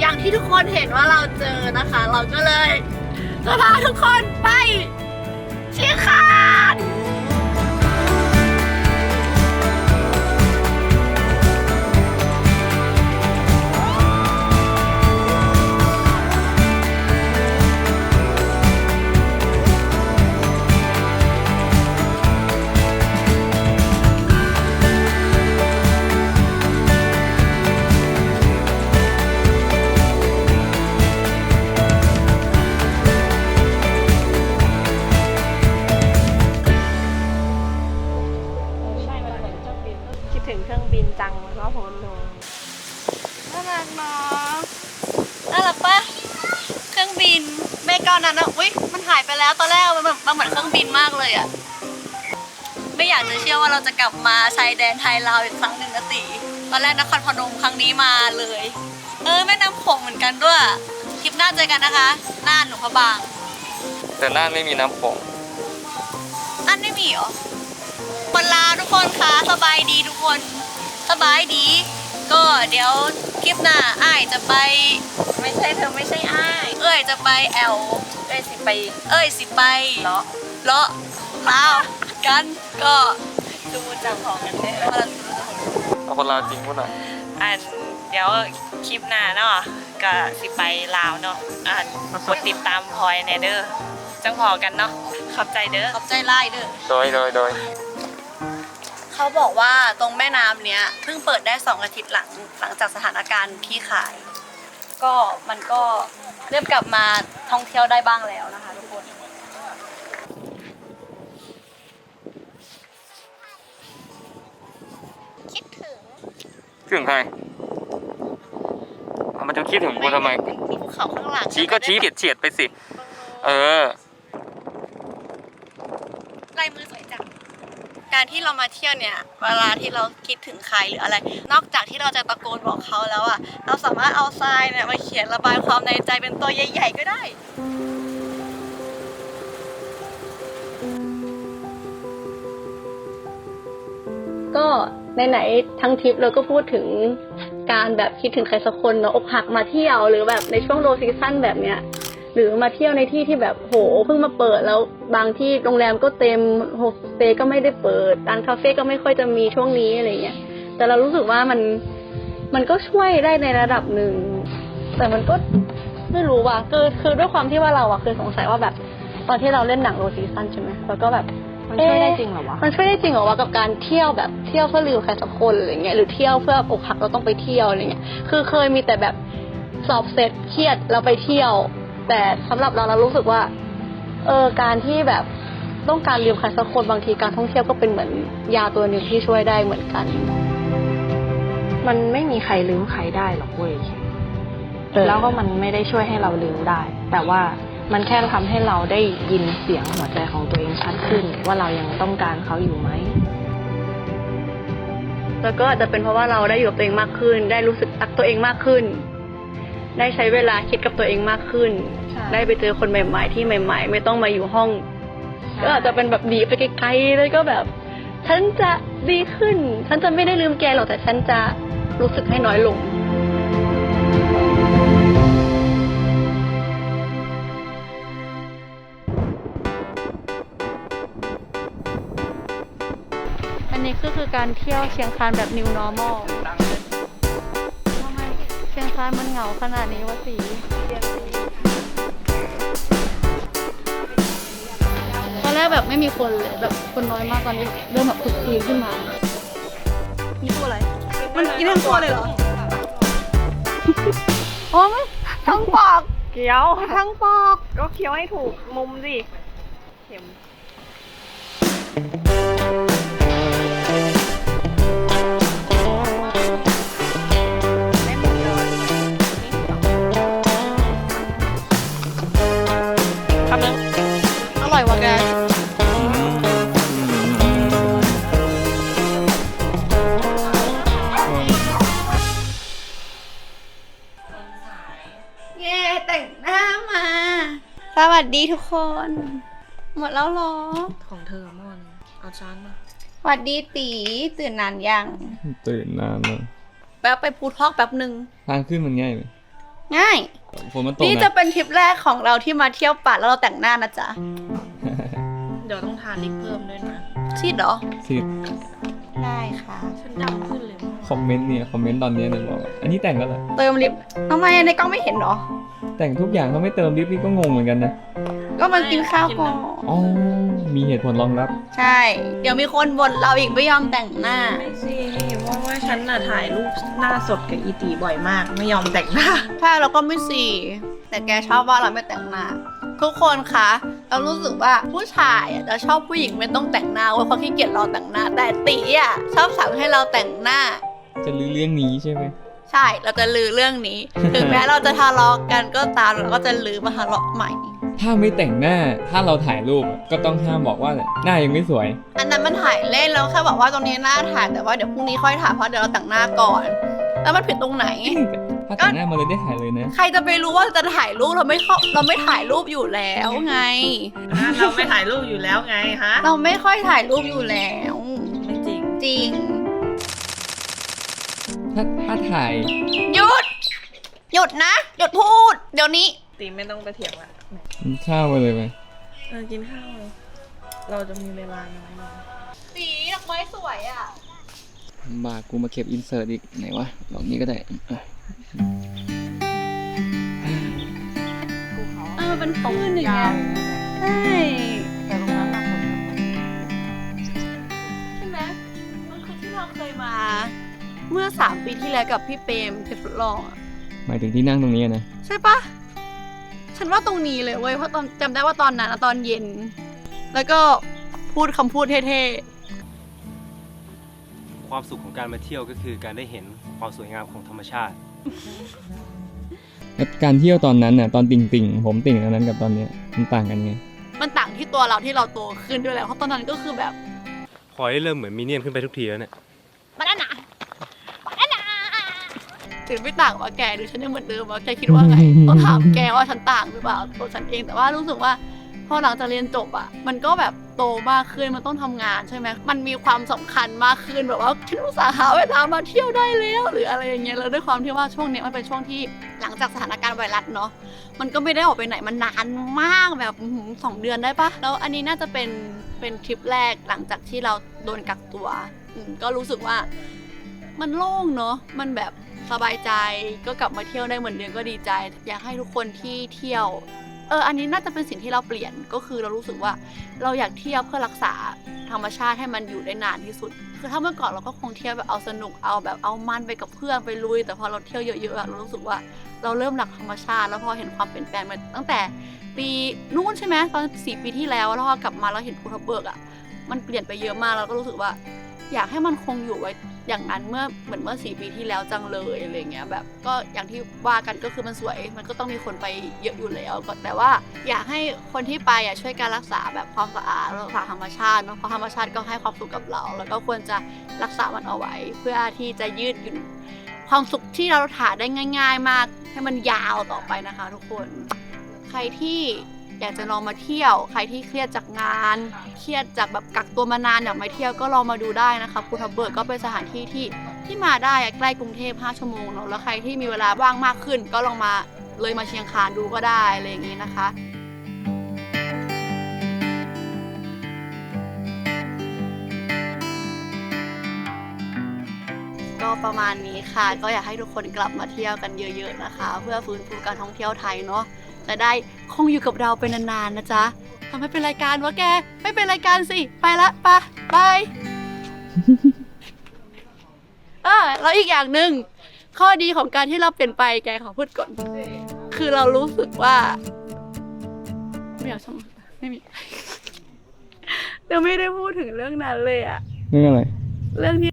อย่างที่ทุกคนเห็นว่าเราเจอนะคะ เราก็เลยจะพาทุกคนไปเชียงคาน อยากจะเชื่อว่าเราจะกลับมาชายแดนไทยลาวอีกครั้งหนึ่งนะตีตอนแรกนครพนมครั้งนี้มาเลย เออแม่น้ำโขงเหมือนกันด้วย คลิปหน้าเจอกันนะคะน่านหนูพระบาง แต่น่านไม่มีน้ำโขงอันไม่มีเหรอคนลาวทุกคนคะสบายดีทุกคนสบายดี ก็เดี๋ยวคลิปหน้าอ้ายจะไป ไม่ใช่เธอไม่ใช่อ้ายเอ้ยจะไปแอลเอ้ยสิไป เอ้ยสิไปเลาะเลาะลาว กันก็ดูจังของกันเด้มาละเอาคนลาวจริงพูดหน่อยอันเดี๋ยวคลิปหน้าเนาะก็สิไปลาวเนาะอันกดติดตามพลอยแนเดอร์จังพอกันเนาะขอบใจเด้อขอบใจไล่เด้อโดยโดยโดยเขาบอกว่าตรงแม่น้ำเนี้ยเพิ่งเปิดได้สองอาทิตย์หลังหลังจากสถานการณ์ที่ขาย ก็มันก็เริ่มกลับมาท่องเที่ยวได้บ้างแล้วนะ ถึงใครเอามันจะคิดถึงกูทำไมมีภูเขาข้างหลังชี้ก็ชี้เฉียดเฉียดๆไปสิ เออ ลายมือสวยจัง การที่เรามาเที่ยวเนี่ย เวลาที่เราคิดถึงใครหรืออะไร นอกจากที่เราจะตะโกนบอกเขาแล้วอะเราสามารถเอาทรายเนี่ยมาเขียนระบายความในใจเป็นตัวใหญ่ ๆ ก็ได้ ไหนๆทั้งทริปเราก็พูดถึงการแบบคิดถึงใครสักคนเนาะอกหักมาเที่ยวหรือแบบในช่วงโลซีซั่นแบบเนี้ยหรือมาเที่ยวในที่ที่แบบโหเพิ่งมาเปิดแล้วบางที่โรงแรมก็เต็มโฮสเตย์ก็ไม่ได้เปิดร้านคาเฟ่ก็ไม่ค่อยจะมีช่วงนี้อะไรเงี้ยแต่เรารู้สึกว่ามันมันก็ช่วยได้ในระดับหนึ่ง แต่มันก็ไม่รู้ว่ะคือคือด้วยความที่ว่าเราอะคือสงสัยว่าแบบตอนที่เราเล่นหนังโรซีซันใช่ไหมแล้วก็แบบ มันช่วยได้จริงเหรอวะ มันช่วยได้จริงเหรอวะกับการเที่ยวแบบเที่ยวเพื่อลืมใครสักคนอะไรเงี้ยหรือเที่ยวเพื่ออกหักเราต้องไปเที่ยวอะไรเงี้ย คือเคยมีแต่แบบสอบเสร็จเครียดเราไปเที่ยว แต่สำหรับเราเรารู้สึกว่า เออการที่แบบต้องการลืมใครสักคนบางทีการท่องเที่ยวก็เป็นเหมือนยาตัวหนึ่งที่ช่วยได้เหมือนกัน มันไม่มีใครลืมใครได้หรอกเว้ยเออแล้วก็มันไม่ได้ช่วยให้เราลืมได้ แต่ว่า มันแค่ทำให้เราได้ยินเสียงหัวใจของตัวเองชัดขึ้น ว่าเรายังต้องการเขาอยู่ไหม แล้วก็อาจจะเป็นเพราะว่าเราได้อยู่กับตัวเองมากขึ้น ได้รู้สึกรักตัวเองมากขึ้น ได้ใช้เวลาคิดกับตัวเองมากขึ้นใช่ได้ไปเจอคนใหม่ ๆ ที่ใหม่ ๆ ไม่ต้องมาอยู่ห้อง ก็อาจจะเป็นแบบดีไปไกลๆแล้วก็แบบ ฉันจะดีขึ้น ฉันจะไม่ได้ลืมแกหรอกแต่ฉันจะรู้สึกให้น้อยลง ก็คือการเที่ยวเชียงคานแบบ new normal ทำไมเชียงคานมันเหงาขนาดนี้วะสีตอนแรกแบบไม่มีคนเลยแบบคนน้อยมากตอนนี้เริ่มแบบคึกคืนขึ้นมา มีตัวอะไร มันกินทั้งตัวเลยเหรอ โอ้ไม่ทั้งปากเคี้ยวทั้งปากก็เคี้ยวให้ถูกมุมสิเข็มค วัสดีทุกคน หมดแล้วเหรอ ของเธอมอนเอาจานมา สวัสดีตีตื่นนานยัง ตื่นนานเลยแป๊บไปพูดทอกแป๊บหนึ่งทางขึ้นมันง่ายเลยง่าย ฝนมันตกนี่นะจะเป็นทริปแรกของเราที่มาเที่ยวป่าแล้วเราแต่งหน้านะจ๊ะเดี๋ยวต้องทาลิปเพิ่มด้วยนะซีดเหรอสิ ได้ค่ะ ฉันดำขึ้นเลยคอมเมนต์เนี่ยคอมเมนต์ตอนนี้เนี่ยบอกว่าอันนี้แต่งแล้วเหรอเติมลิปทำไมในกล้องไม่เห็นเหรอ แต่งทุกอย่างเขาไม่เติมลิปนี่ก็งงเหมือนกันนะก็มันกินข้าวก่อนอ๋อมีเหตุผลรองรับใช่ เดี๋ยวมีคนบ่นเราอีกไม่ยอมแต่งหน้า ไม่สิเพราะว่าฉันน่ะถ่ายรูปหน้าสดกับอีตีบ่อยมาก ไม่ยอมแต่งหน้าใช่เราก็ไม่สีแต่แกชอบว่าเราไม่แต่งหน้า ทุกคนคะเรารู้สึกว่าผู้ชายอะจะชอบผู้หญิงไม่ต้องแต่งหน้าเว้ยเพราะขี้เกียจเราแต่งหน้า แต่ตีอะชอบสั่งให้เราแต่งหน้า จะลือเรื่องนี้ใช่ไหมใช่ เราจะลือเรื่องนี้ ถึงแม้เราจะทะเลาะกันก็ตามเราก็จะลือมาทะเลาะใหม่ ถ้าไม่แต่งหน้า ถ้าเราถ่ายรูปอะก็ต้องห้ามบอกว่าหน้ายังไม่สวย อันนั้นมันถ่ายเล่นแล้วแค่บอกว่าตรงนี้หน้าถ่ายแต่ว่าเดี๋ยวพรุ่งนี้ค่อยถ่ายเพราะเดี๋ยวเราแต่งหน้าก่อน แล้วมันผิดตรงไหน ถ้าแต่งหน้ามาเลยได้ถ่ายเลยนะ ใครจะไปรู้ว่าจะถ่ายรูปเราไม่เข้าเราไม่ถ่ายรูปอยู่แล้วไงเราไม่ถ่ายรูปอยู่แล้วไงฮะ เราไม่ค่อยถ่ายรูปอยู่แล้ว ไม่จริง จริงถ้าถ้าถ่ายหยุด หยุดนะ หยุดพูด เดี๋ยวนี้ ตีไม่ต้องไปเถียงละกินข้าวไปเลยไหมเออกินข้าวเลยเราจะมีเวลาน้อยหน่อยสีดอกไม้สวยอะ บากกูมาเก็บอินเสิร์ตอีกไหนวะดอกนี้ก็ได้อะ เออเป็นคลื่นอย่างเงี้ยใช่แต่ตรงนั้นน่ะฝนใช่ไหมมันคือที่เราเคยมา เมื่อสามปีที่แล้วกับพี่เปรมเทปทดลองอะหมายถึงที่นั่งตรงนี้อะนะ ใช่ปะฉันว่าตรงนี้เลยเว้ยเพราะตอนจำได้ว่าตอนนั้นอะตอนเย็น แล้วก็พูดคำพูดเท่ความสุขของการมาเที่ยวก็คือการได้เห็นความสวยงามของธรรมชาติแล้ว การเที่ยวตอนนั้นน่ะตอนติ่งติ่งๆผมติ่งตอนนั้นกับตอนเนี้ยมันต่างกันไงๆมันต่างที่ตัวเราที่เราโตขึ้นด้วยแหละเพราะตอนนั้นก็คือแบบพลอยเริ่มเหมือนมินเนี่ยนขึ้นไปทุกทีแล้วเนี่ยบานานาบานานาถึงไม่ต่างว่าแกหรือฉันยังเหมือนเดิมว่าแกคิดว่าไงต้องถามแกว่าฉันต่างหรือเปล่าตัวฉันเองแต่ว่ารู้สึกว่าพอหลังจากเรียนจบอะมันก็แบบ โตมากขึ้นมันต้องทำงานใช่ไหมมันมีความสำคัญมากขึ้นแบบว่าฉันอุตส่าห์หาเวลามาเที่ยวได้แล้วหรืออะไรอย่างเงี้ยแล้วด้วยความที่ว่าช่วงเนี้ยมันเป็นช่วงที่หลังจากสถานการณ์ไวรัสเนาะมันก็ไม่ได้ออกไปไหนมันนานมากแบบสองเดือนได้ปะแล้วอันนี้น่าจะเป็นเป็นทริปแรกหลังจากที่เราโดนกักตัวก็รู้สึกว่ามันโล่งเนาะมันแบบสบายใจก็กลับมาเที่ยวได้เหมือนเดิมก็ดีใจ อยากให้ทุกคนที่เที่ยว เอออันนี้น่าจะเป็นสิ่งที่เราเปลี่ยนก็คือเรารู้สึกว่าเราอยากเที่ยวเพื่อรักษาธรรมชาติให้มันอยู่ได้นานที่สุด คือถ้าเมื่อก่อนเราก็คงเที่ยวแบบเอาสนุกเอาแบบเอามันไปกับเพื่อนไปลุย แต่พอเราเที่ยวเยอะๆเรารู้สึกว่าเราเริ่มรักธรรมชาติ แล้วพอเห็นความเปลี่ยนแปลงมันตั้งแต่ปีนู้นใช่ไหมตอนสี่ปีที่แล้วแล้วพอกลับมาเราเห็นภูทับเบิกอะมันเปลี่ยนไปเยอะมากแล้วก็รู้สึกว่า อยากให้มันคงอยู่ไว้ อย่างนั้นเมื่อเหมือนเมื่อสี่ปีที่แล้วจังเลยอะไรเงี้ยแบบก็อย่างที่ว่ากันก็คือมันสวย มันก็ต้องมีคนไปเยอะอยู่แล้วก็แต่ว่าอยากให้คนที่ไปอะช่วยการรักษาแบบความสะอาดรักษาธรรมชาติเนาะเพราะธรรมชาติก็ให้ความสุขกับเรา แล้วก็ควรจะรักษามันเอาไว้ เพื่อที่จะยืดหยุ่นความสุขที่เราถ่ายได้ง่าย ๆ มาก ให้มันยาวต่อไปนะคะ ทุกคน ใครที่ อยากจะลองมาเที่ยว ใครที่เครียดจากงาน เครียดจากแบบกักตัวมานานอยากมาเที่ยวก็ลองมาดูได้นะคะภูทับเบิกก็เป็นสถานที่ที่ที่มาได้ใกล้กรุงเทพ 5 ชั่วโมงเนาะแล้วใครที่มีเวลาว่างมากขึ้น ก็ลองมาเลยมาเชียงคานดูก็ได้อะไรอย่างนี้นะคะก็ประมาณนี้ค่ะ ก็อยากให้ทุกคนกลับมาเที่ยวกันเยอะ ๆนะคะ เพื่อฟื้นฟูการท่องเที่ยวไทยเนาะจะได้ คงอยู่กับเราเป็นนานๆนะจ๊ะทำให้เป็นรายการวะแก ไม่เป็นรายการสิ ไปละไปะบายเออแล้วอีกอย่างหนึ่งข้อดีของการที่เราเปลี่ยนไปแกขอพูดก่อน คือเรารู้สึกว่า ไม่อยากชมไม่มีเราไม่ได้พูดถึงเรื่องนั้นเลยอะเรื่องอะไร เรื่องที่